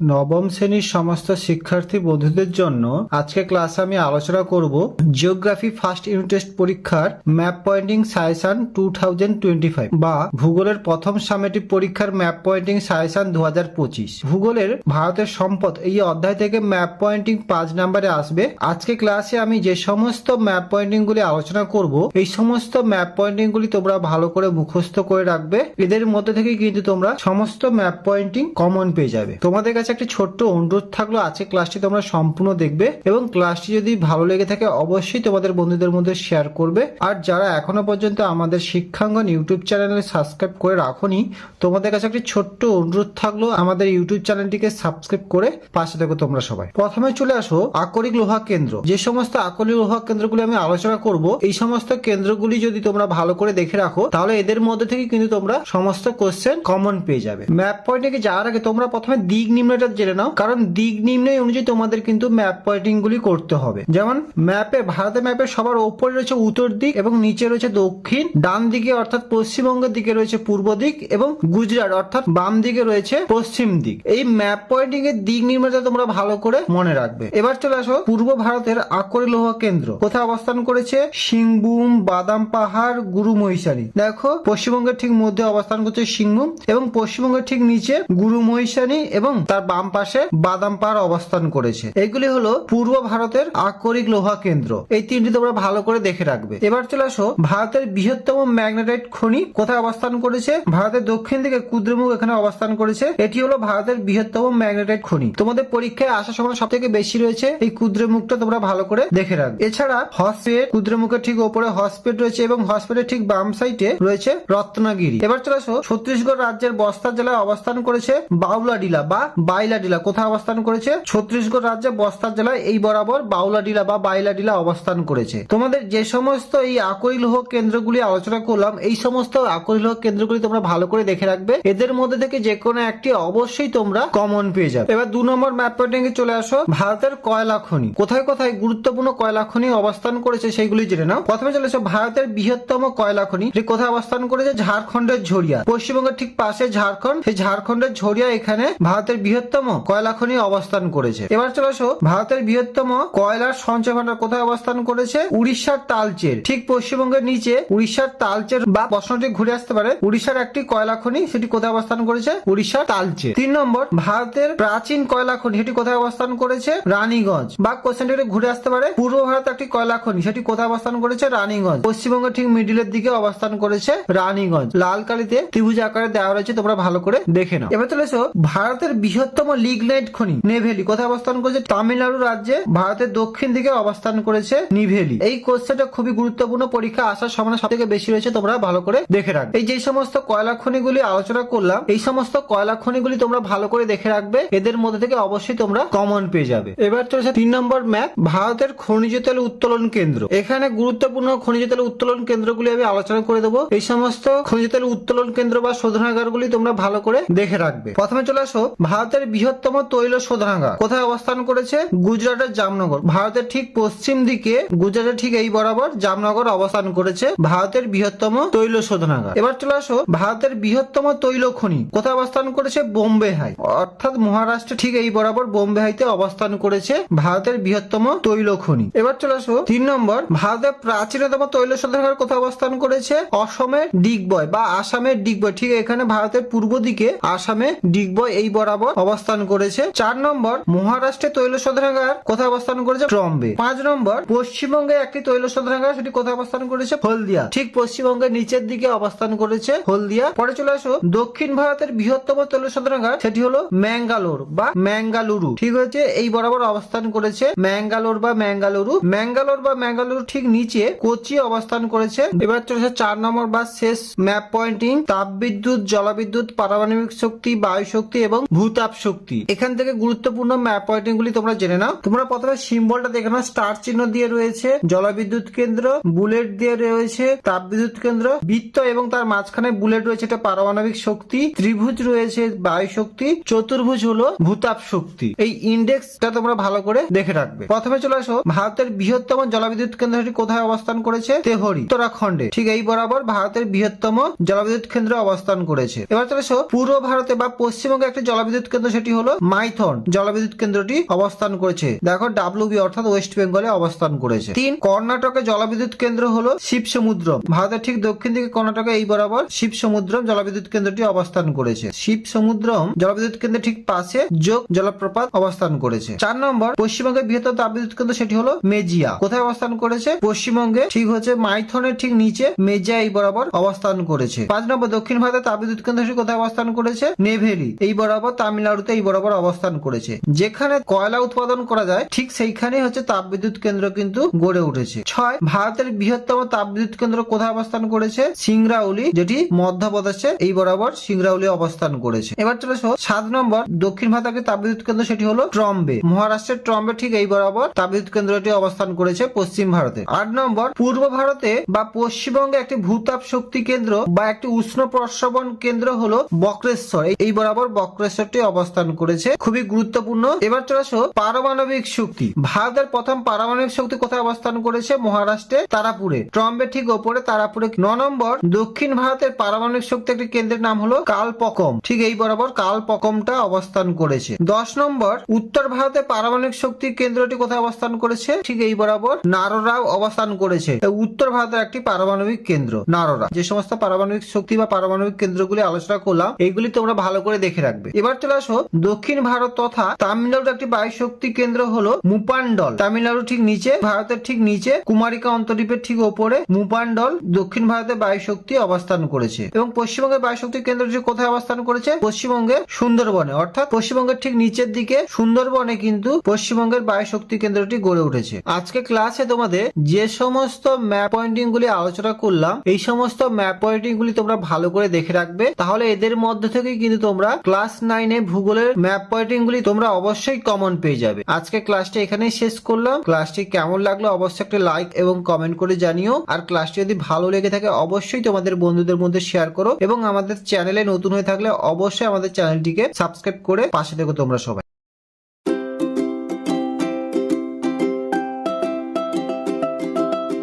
নবম শ্রেণির সমস্ত শিক্ষার্থী বন্ধুদের জন্য আজকে ক্লাসে আমি আলোচনা করব জিওগ্রাফি ফার্স্ট ইউনিট টেস্ট পরীক্ষার map pointing suggestion two thousand twenty five বা ভূগোলের প্রথম সামেটিক পরীক্ষার ম্যাপ পয়েন্টিং সাজেশন দু হাজার পঁচিশ ভূগোলের ভারতের সম্পদ এই অধ্যায় থেকে ম্যাপ পয়েন্টিং পাঁচ নম্বরে আসবে। আজকে ক্লাসে আমি যে সমস্ত ম্যাপ পয়েন্টিং গুলি আলোচনা করব, এই সমস্ত ম্যাপ পয়েন্টিং গুলি তোমরা ভালো করে মুখস্থ করে রাখবে। এদের মধ্যে থেকে কিন্তু তোমরা সমস্ত ম্যাপ পয়েন্টিং কমন পেয়ে যাবে। তোমাদের কাছে একটি ছোট্ট অনুরোধ থাকল, আজকে ক্লাসটি তোমরা সম্পূর্ণ দেখবে এবং ক্লাসটি যদি ভালো লেগে থাকে অবশ্যই তোমাদের বন্ধুদের মধ্যে শেয়ার করবে। আর যারা এখনও পর্যন্ত আমাদের শিক্ষাঙ্গন ইউটিউব চ্যানেলে সাবস্ক্রাইব করে রাখোনি, তোমাদের কাছে একটি ছোট্ট অনুরোধ থাকল আমাদের ইউটিউব চ্যানেলটিকে সাবস্ক্রাইব করে পাশে দেখো তোমরা সবাই। প্রথমে চলে আসো আকরিক লোহা কেন্দ্র। যে সমস্ত আকরিক লোহা কেন্দ্রগুলি আমি আলোচনা করব, এই সমস্ত কেন্দ্রগুলি যদি তোমরা ভালো করে দেখে রাখো, তাহলে এদের মধ্যে থেকে কিন্তু তোমরা সমস্ত কোশ্চেন কমন পেয়ে যাবে। ম্যাপ পয়েন্টে যাওয়ার আগে তোমরা প্রথমে দিক নিম্নটা জেনে নাও। কারণ দিক নির্ণয় অনুযায়ী তোমাদের কিন্তু ম্যাপ পয়েন্টিং গুলি করতে হবে। যেমন ম্যাপে ভারতের ম্যাপে সবার ওপরে রয়েছে উত্তর দিক এবং নিচে রয়েছে দক্ষিণ। ডান দিকে অর্থাৎ পশ্চিমবঙ্গের দিকে রয়েছে পূর্ব দিক এবং গুজরাট অর্থাৎ বাম দিকে রয়েছে পশ্চিম দিক। এই ম্যাপ পয়েন্টিং এর দিক নির্ণয়টা তোমরা ভালো করে মনে রাখবে। এবার চলে আসো, পূর্ব ভারতের আকরি লোহা কেন্দ্র। কোথায় অবস্থান করেছে? সিংভূম, বাদাম পাহাড়, গুরু মহিষারি দেখো, পশ্চিমবঙ্গের ঠিক মধ্যে অবস্থান করছে সিংভূম এবং পশ্চিমবঙ্গের ঠিক নিচে গুরু মহিষানি এবং তার বাম পাশে বাদাম পাহাড় অবস্থান করেছে। এগুলি হলো পূর্ব ভারতের আকরিক লোহা কেন্দ্র। এই তিনটি তোমরা ভালো করে দেখে রাখবে। এবার চলে আসো ভারতের বৃহত্তম ম্যাগনেটাইট খনি কোথায় অবস্থান করেছে? ভারতের দক্ষিণ দিকে কুদ্রমুখ এখানে অবস্থান করেছে। এটি হলো ভারতের বৃহত্তম ম্যাগনেটাইট খনি। তোমাদের পরীক্ষায় আসার সময় সব থেকে বেশি রয়েছে এই কুদ্রমুখটা তোমরা ভালো করে দেখে রাখবে। এছাড়া হসপেট কুদ্রমুখের ঠিক ওপরে হসপেট রয়েছে এবং হসপেটের ঠিক বাম সাইডে রয়েছে রত্নাগিরি। এবার চলে আসো ছত্তিশগড় রাজ্যের বস্তা জেলায় অবস্থান করেছে বাউলাডিলা বা বাইলাডিলা কোথায় অবস্থান করেছে? ছত্তিশগড় রাজ্যে বস্তার জেলায় এই বরাবর বাউলাডিলা বা বাইলাডিলা অবস্থান করেছে। তোমাদের যে সমস্ত এই আকরি লোহ কেন্দ্রগুলি আলোচনা করলাম, এই সমস্ত আকরি লোহ কেন্দ্রগুলি তোমরা ভালো করে দেখে রাখবে। এদের মধ্যে থেকে যে কোনো একটি অবশ্যই তোমরা কমন পেয়ে যাবে। এবার দু নম্বর ম্যাপ পয়েন্টিং এ চলে আসো, ভারতের কয়লা খনি। কোথায় কোথায় গুরুত্বপূর্ণ কয়লা খনি অবস্থান করেছে সেইগুলি জেনে নাও। প্রথমে চলে আসো ভারতের বৃহত্তম কয়লা খনি। এটি কোথায় অবস্থান করেছে? ঝাড়খণ্ডের ঝরিয়া। পশ্চিমবঙ্গের ঠিক পাশে ঝাড়খণ্ড। সেই ঝাড়খণ্ডের ঝরিয়া এখানে ভারতের বৃহত্তম কয়লা খনি অবস্থান করেছে। এবার চলে আসো, ভারতের বৃহত্তম কয়লার সঞ্চয় ভান্ডার কোথায় অবস্থান করেছে? উড়িষ্যার তালচের। ঠিক পশ্চিমবঙ্গের নিচে উড়িষ্যার তালচের বা প্রশ্নটি ঘুরে আসতে পারে। উড়িষ্যার একটি কয়লা খনি, সেটি কোথায় অবস্থান করেছে? উড়িষ্যার তালচে তিন নম্বর, ভারতের প্রাচীন কয়লা খনি, সেটি কোথায় অবস্থান করেছে? রানীগঞ্জ। বা কোশ্চেনটি ঘুরে আসতে পারে। পূর্ব ভারত একটি কয়লা খনি, সেটি কোথায় অবস্থান করেছে? রানীগঞ্জ। পশ্চিমবঙ্গের ঠিক মিডিলের দিকে অবস্থান করেছে রানীগঞ্জ। লাল কালিতে ত্রিভুজ আকারে দেওয়া রয়েছে, তোমরা ভালো করে দেখে নাও। এবার চলে এসো, ভারতের বৃহত্তম লিগনাইট খনি নেভেলি কোথায় অবস্থান করেছে তামিলনাড়ু রাজ্যে, ভারতের দক্ষিণ দিকে অবস্থান করেছে নিভেলি এই কোশ্চেনটা খুবই গুরুত্বপূর্ণ পরীক্ষা আসার সম্ভাবনা সব থেকে বেশি রয়েছে, তোমরা ভালো করে দেখে রাখবে। এই যে সমস্ত কয়লা খনিগুলি আলোচনা করলাম, এই সমস্ত কয়লা খনিগুলি তোমরা ভালো করে দেখে রাখবে, এদের মধ্যে থেকে অবশ্যই তোমরা কমন পেয়ে যাবে। এবার চলেছে তিন নম্বর ম্যাপ ভারতের খনিজ তেল উত্তোলন কেন্দ্র। এখানে গুরুত্বপূর্ণ খনিজ তেল উত্তোলন কেন্দ্রগুলি আমি আলোচনা করে দেবো। এই সমস্ত খনিজ তেল উত্তোলন কেন্দ্র বা শোধনাগারগুলি তোমরা ভালো করে দেখে রাখবে। প্রথমে চলে আসো, ভারতের বৃহত্তম তৈল শোধনাগার। কোথায় অবস্থান করেছে? গুজরাটের জামনগর। ভারতের ঠিক পশ্চিম দিকে, গুজরাটের ঠিক এই বরাবর জামনগর অবস্থান করেছে ভারতের বৃহত্তম তৈল শোধনাগার। এবার চলে আসো ভারতের বৃহত্তম তৈল খনি। কোথায় অবস্থান করেছে? বোম্বে হাই। অর্থাৎ মহারাষ্ট্র ঠিক এই বরাবর বোম্বে হাইতে অবস্থান করেছে ভারতের বৃহত্তম তৈল খনি। এবার চলে আসো তিন নম্বর। ভারতের প্রাচীনতম তৈল শোধনাগার কোথায় অবস্থান করেছে? অসমের ডিগবয় বা আসামের ডিগবয়। ঠিক এখানে ভারতের পূর্ব দিকে আসামে ডিগবয় এই বরাবর অবস্থান করেছে। চার নম্বর, মহারাষ্ট্রে তৈল শোধনাগার কোথায় অবস্থান করেছে? ট্রম্বে পাঁচ নম্বর, পশ্চিমবঙ্গে একটি তৈল শোধনাগার সেটি কোথায় অবস্থান করেছে? হলদিয়া। ঠিক পশ্চিমবঙ্গের নিচের দিকে অবস্থান করেছে হলদিয়া। পরে চলে আসো, দক্ষিণ ভারতের বৃহত্তম তৈল শোধনাগার সেটি হলো ম্যাঙ্গালোর বা ম্যাঙ্গালুরু। ঠিক হয়েছে, এই বরাবর অবস্থান করেছে ম্যাঙ্গালোর বা ম্যাঙ্গালুরু। ম্যাঙ্গালোর বা ম্যাঙ্গালুরু ঠিক নিচে কোচি অবস্থান করেছে। এবার চলেছে চার নম্বর বা শেষ ম্যাপ পয়েন্টিং। তাপবিদ্যুৎ, জলবিদ্যুৎ, পারমাণবিক শক্তি বায়ু শক্তি এবং ভূতাপ শক্তি। এখান থেকে গুরুত্বপূর্ণ ম্যাপ পয়েন্টিং গুলি তোমরা জেনে নাও। তোমরা প্রথমে সিম্বলটা দেখে নাও। স্টার চিহ্ন দিয়ে রয়েছে, জলবিদ্যুৎ কেন্দ্র বুলেট দিয়ে রয়েছে, তাপবিদ্যুৎ কেন্দ্র, বৃত্ত এবং তার মাঝখানে বুলেট রয়েছে, এটা পারমাণবিক শক্তি, ত্রিভুজ রয়েছে, বায়ু শক্তি, চতুর্ভুজ হলো ভূতাপ শক্তি। এই ইন্ডেক্সটা তোমরা ভালো করে দেখে রাখবে। প্রথমে চলে আসো, ভারতের বৃহত্তম জলবিদ্যুৎ কেন্দ্রটি কোথায় অবস্থান করেছে? তেহরি, উত্তরাখণ্ডে। ঠিক এই বরাবর ভারতের বৃহত্তম জলবিদ্যুৎ কেন্দ্র অবস্থান করেছে। এবার চলে আসো পূর্ব ভারতে বা পশ্চিমবঙ্গে একটি জলবিদ্যুৎ কেন্দ্র কেন্দ্র সেটি হলো মাইথন। জলবিদ্যুৎ কেন্দ্রটি অবস্থান করেছে। দেখো ডাব্লিউবি অর্থাৎ ওয়েস্ট বেঙ্গলে অবস্থান করেছে। তিন, কর্ণাটকে জলবিদ্যুৎ কেন্দ্র হলো শিব সমুদ্রম ভারতের ঠিক দক্ষিণ দিকে কর্ণাটকে এই বরাবর শিব সমুদ্রম জলবিদ্যুৎ কেন্দ্রটি অবস্থান করেছে। শিব সমুদ্রম জলবিদ্যুৎ কেন্দ্রের ঠিক পাশে যোগ জলপ্রপাত অবস্থান করেছে। চার নম্বর, পশ্চিমবঙ্গের বৃহত্তম তাপবিদ্যুৎ কেন্দ্র সেটি হলো মেজিয়া। কোথায় অবস্থান করেছে? পশ্চিমবঙ্গে ঠিক হচ্ছে মাইথনের ঠিক নিচে মেজিয়া এই বরাবর অবস্থান করেছে। পাঁচ নম্বর, দক্ষিণ ভারতের তাপবিদ্যুৎ কেন্দ্র কোথায় অবস্থান করেছে? নেভেলি। এই বরাবর তামিলনাড়ুতে এই বরাবর অবস্থান করেছে। যেখানে কয়লা উৎপাদন করা যায়, ঠিক সেইখানেই হচ্ছে তাপবিদ্যুৎ কেন্দ্র কিন্তু গড়ে উঠেছে। ছয়, ভারতের বৃহত্তম তাপবিদ্যুৎ কেন্দ্র কোথায় অবস্থান করেছে? সিংরাউলি, যেটি মধ্যপ্রদেশে এই বরাবর সিংরাউলি অবস্থান করেছে। এবার চলে সাত নম্বর, দক্ষিণ ভারতের তাপবিদ্যুৎ কেন্দ্র সেটি হলো ট্রম্বে। মহারাষ্ট্রের ট্রম্বে ঠিক এই বরাবর তাপবিদ্যুৎ কেন্দ্রটি অবস্থান করেছে পশ্চিম ভারতে। আট নম্বর, পূর্ব ভারতে বা পশ্চিমবঙ্গে একটি ভূতাপ শক্তি কেন্দ্র বা একটি উষ্ণ প্রস্রবণ কেন্দ্র হলো বক্রেশ্বর। এই বরাবর বক্রেশ্বরটি অবস্থান করেছে, খুবই গুরুত্বপূর্ণ। এবার চলে আসো পারমাণবিক শক্তি। ভারতের প্রথম পারমাণবিক শক্তি কোথায় অবস্থান করেছে? মহারাষ্ট্রে তারাপুরে। ট্রম্বে ঠিক ওপরে, তারাপুরে ন নম্বর। দক্ষিণ ভারতের পারমাণবিক শক্তি একটি কেন্দ্রের নাম হলো কালপকম। ঠিক এই বরাবর কালপকমটা অবস্থান করেছে। দশ নম্বর, উত্তর ভারতের পারমাণবিক শক্তি কেন্দ্রটি কোথায় অবস্থান করেছে? ঠিক এই বরাবর নারোরাও অবস্থান করেছে। উত্তর ভারতের একটি পারমাণবিক কেন্দ্র, নারোরা। যে সমস্ত পারমাণবিক শক্তি বা পারমাণবিক কেন্দ্রগুলি আলোচনা করলাম, এইগুলি তোমরা ভালো করে দেখে রাখবে। এবার চলে আসো দক্ষিণ ভারত তথা তামিলনাড়ুর একটি বায়ু শক্তি কেন্দ্র হলো মুপান্ডল। তামিলনাড়ু ঠিক নিচে, ভারতের ঠিক নিচে, কুমারিকা অন্তরীপের ঠিক ওপরে মুপান্ডল দক্ষিণ ভারতের বায়ু শক্তি অবস্থান করেছে। এবং পশ্চিমবঙ্গের বায়ু শক্তি কেন্দ্রটি কোথায় অবস্থান করেছে? পশ্চিমবঙ্গের সুন্দরবনে। অর্থাৎ পশ্চিমবঙ্গের ঠিক নিচের দিকে, সুন্দরবনে কিন্তু পশ্চিমবঙ্গের বায়ু শক্তি কেন্দ্রটি গড়ে উঠেছে। আজকে ক্লাসে তোমাদের যে সমস্ত ম্যাপ পয়েন্টিং গুলি আলোচনা করলাম, এই সমস্ত ম্যাপ পয়েন্টিং গুলি তোমরা ভালো করে দেখে রাখবে। তাহলে এদের মধ্যে থেকে কিন্তু তোমরা ক্লাস নাইনে ভূগোলের ম্যাপ পয়েন্টিং গুলি তোমরা অবশ্যই কমন পেয়ে যাবে। আজকে ক্লাসটি এখানেই শেষ করলাম। ক্লাসটি কেমন লাগল অবশ্যই একটা লাইক এবং কমেন্ট করে জানিও। আর ক্লাসটি যদি ভালো লেগে থাকে অবশ্যই তোমাদের বন্ধুদের মধ্যে শেয়ার করো। এবং আমাদের চ্যানেলে নতুন হয়ে থাকলে অবশ্যই আমাদের চ্যানেলটিকে সাবস্ক্রাইব করে পাশে দেখো তোমরা সবাই।